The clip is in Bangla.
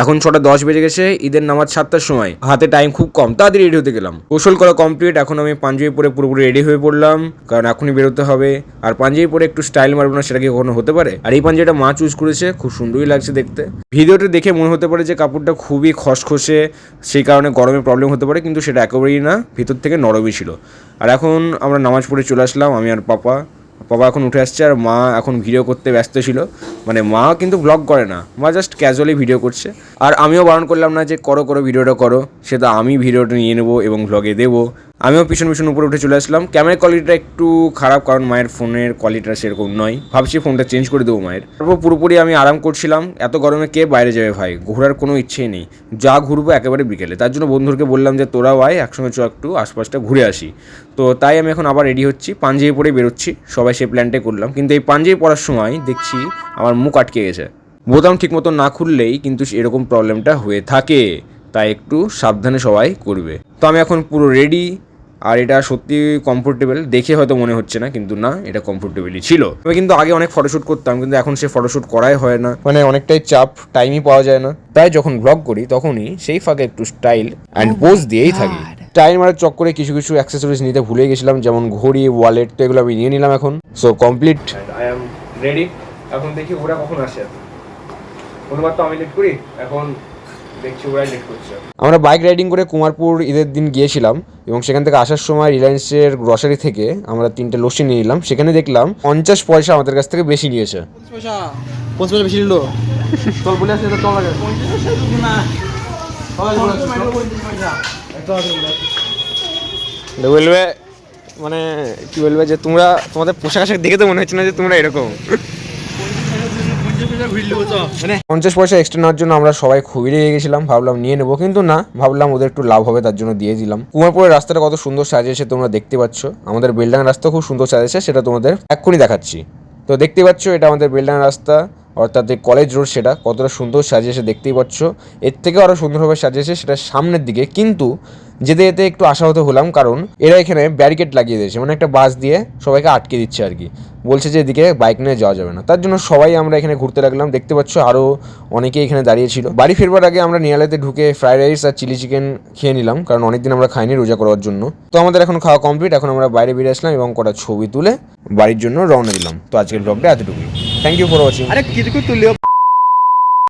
এখন ছটা দশ বেজে গেছে, ঈদের নামাজ সাতটার সময়। হাতে টাইম খুব কম, তাড়াতাড়ি রেডি হতে গেলাম। গোসল করা কমপ্লিট এখন আমি পাঞ্জাবি পরে পুরোপুরি রেডি হয়ে পড়লাম, কারণ এখনই বেরোতে হবে। আর পাঞ্জাবি পরে একটু স্টাইল মারবো না, সেটা কি কখনো হতে পারে? আর এই পাঞ্জাবিটা মা চুজ করেছে, খুব সুন্দরই লাগছে দেখতে। ভিডিওটা দেখে মনে হতে পারে যে কাপড়টা খুবই খসখসে, সেই কারণে গরমে প্রবলেম হতে পারে, কিন্তু সেটা একেবারেই না, ভিতর থেকে নরমই ছিল। আর এখন আমরা নামাজ পড়ে চলে আসলাম, আমি আর পাপা। বাবা এখন উঠে আসছে আর মা এখন ভিডিও করতে ব্যস্ত ছিল। মানে মা কিন্তু ব্লগ করে না, মা জাস্ট ক্যাজুয়ালি ভিডিও করছে। আর আমিও বারণ করলাম না যে করো করো ভিডিওটা করো। সেটা আমি ভিডিওটা নিয়ে নেব এবং ব্লগে দেবো। আমিও পিছন পিছন উপরে উঠে চলে আসলাম। ক্যামেরা কোয়ালিটিটা একটু খারাপ, কারণ মায়ের ফোনের কোয়ালিটিটা সেরকম নয়। ভাবছি ফোনটা চেঞ্জ করে দেবো মায়ের। তারপর পুরোপুরি আমি আরাম করছিলাম। এত গরমে কে বাইরে যাবে ভাই? ঘোরার কোনো ইচ্ছেই নেই। যা ঘুরবো একেবারে বিকেলে। তার জন্য বন্ধুদেরকে বললাম যে, তোরাও আয়, একসঙ্গে চ একটু আশপাশটা ঘুরে আসি। তো তাই আমি এখন আবার রেডি হচ্ছি। পাঞ্জাবি পরে বেরোচ্ছি। সবাই সেই প্ল্যানটাই করলাম। কিন্তু এই পাঞ্জাবি পরার সময় দেখছি আমার মুখ আটকে গেছে। বোতাম ঠিক মতো না খুললেই কিন্তু এরকম প্রবলেমটা হয়ে থাকে। তাই একটু সাবধানে সবাই করবে। তো আমি এখন পুরো রেডি আর এটা সত্যি কমফোর্টেবল দেখে হয়তো মনে হচ্ছে না কিন্তু না এটা কমফোর্টেবলই ছিল। আমি কিন্তু আগে অনেক ফটোশ্যুট করতাম কিন্তু এখন সে ফটোশ্যুট করাই হয় না। মানে অনেকটাই চাপ টাইমই পাওয়া যায় না। তাই যখন ব্লগ করি তখনই সেই ফাঁকে একটু স্টাইল অ্যান্ড পোজ দিয়েই থাকি। টাইম মারার চক্করে কিছু কিছু অ্যাক্সেসরিজ নিতে ভুলে গেছিলাম যেমন ঘড়ি ওয়ালেট তো এগুলো আমি নিয়ে নিলাম এখন। So complete I am ready এখন দেখি ওরা কখন আসে। প্রথমবার তো আমি লেট করি এখন আমরা বাইক রাইডিং করে কুমারপুর ঈদের দিন গিয়েছিলাম এবং সেখান থেকে আসার সময় রিলায়েন্সের গ্রসারি থেকে আমরা তিনটে লস্যি নিয়ে নিলাম। সেখানে দেখলাম পঞ্চাশ পয়সা আমাদের কাছ থেকে বেশি নিয়েছে। পঞ্চাশ বেশি নিল? বলবে মানে কি বলবে যে তোমরা তোমাদের পোশাক আশাক দেখে তো মনে হচ্ছে না যে তোমরা এরকম। পঞ্চাশ পয়সা এক্সট্রা নেওয়ার জন্য আমরা সবাই খুবই রেগে গেছিলাম, ভাবলাম নিয়ে নেব। কিন্তু না, ভাবলাম ওদের একটু লাভ হবে, তার জন্য দিয়ে দিলাম। কুমারপুরের রাস্তাটা কত সুন্দর সাজিয়েছে, তোমরা দেখতে পাচ্ছ। আমাদের বেলডাং রাস্তা খুব সুন্দর সাজিয়েছে, সেটা তোমাদের এক্ষুনি দেখাচ্ছি। তো দেখতে পাচ্ছ, এটা আমাদের বেলডাং রাস্তা, অর্থাৎ যে কলেজ রোড সেটা কতটা সুন্দর সাজিয়েছে, দেখতেই পাচ্ছ। এর থেকে আরও সুন্দরভাবে সাজিয়েছে, সেটা সামনের দিকে। কিন্তু যেতে যেতে একটু আশাহত হলাম, কারণ এরা এখানে ব্যারিকেড লাগিয়ে দিয়েছে মানে একটা বাস দিয়ে সবাইকে আটকে দিচ্ছে আর কি। বলছে যে এদিকে বাইক নিয়ে যাওয়া যাবে না। তার জন্য সবাই আমরা এখানে ঘুরতে লাগলাম। দেখতে পাচ্ছ আরও অনেকেই এখানে দাঁড়িয়ে ছিল। বাড়ি ফিরবার আগে আমরা নিয়ালাতে ঢুকে ফ্রাইড রাইস আর চিলি চিকেন খেয়ে নিলাম, কারণ অনেকদিন আমরা খাইনি রোজা করার জন্য। তো আমাদের এখন খাওয়া কমপ্লিট এখন আমরা বাইরে বেরিয়ে আসলাম এবং কটা ছবি তুলে বাড়ির জন্য রওনা দিলাম। তো আজকের ব্লগটা এতটুকুই। থ্যাংক ইউ ফর ওয়াচিং আরে কিছু তুলিও।